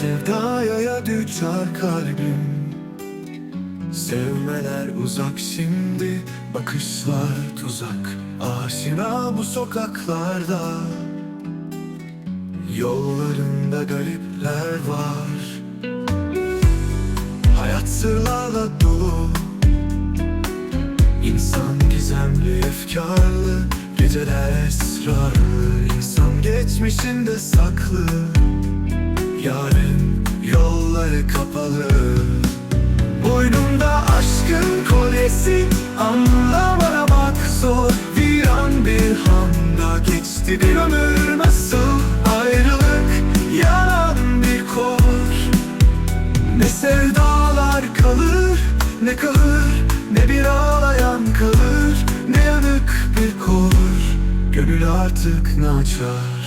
Sevdaya düçar kalbim. Sevmeler uzak şimdi Bakışlar tuzak. Aşina bu sokaklarda. Yollarında garipler var. Hayat sırlarla dolu. İnsan gizemli, efkarlı. Geceler esrarlı. İnsan geçmişinde saklı kapalı. Boynumda aşkın kolyesi Anlam aramak zor. Bir an bir handa geçti bir ömür Nasıl? Ayrılık yanan bir kor Ne sevdalar kalır ne kahır Ne bir ağlayan kalır ne yanık bir kor Gönül artık naçar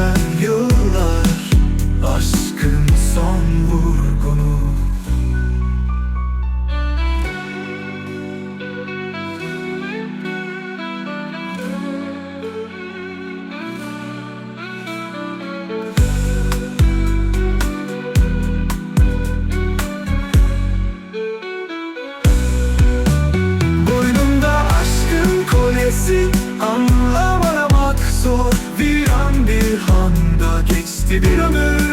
Çekilen yıllar. Aşkın son vurgunu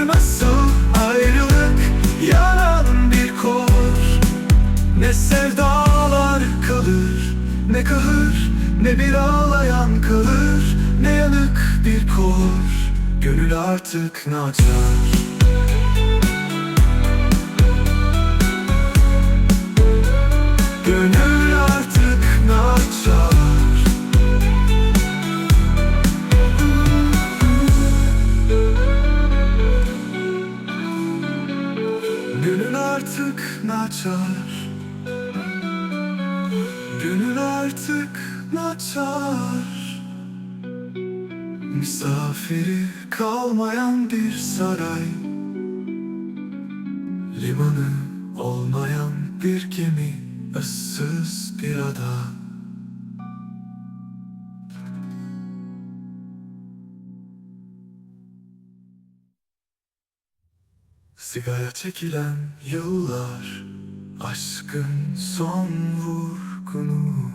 Nasıl ayrılık? Yanan bir kor. Ne sevdalar kalır Ne kahır ne bir ağlayan kalır Ne yanık bir kor. Gönül artık naçar Gönül artık naçar. Gönül artık naçar. Misafiri kalmayan bir saray. Limanı olmayan bir gemi ıssız bir ada Sigara çekilen yıllar Aşkın son vurgunu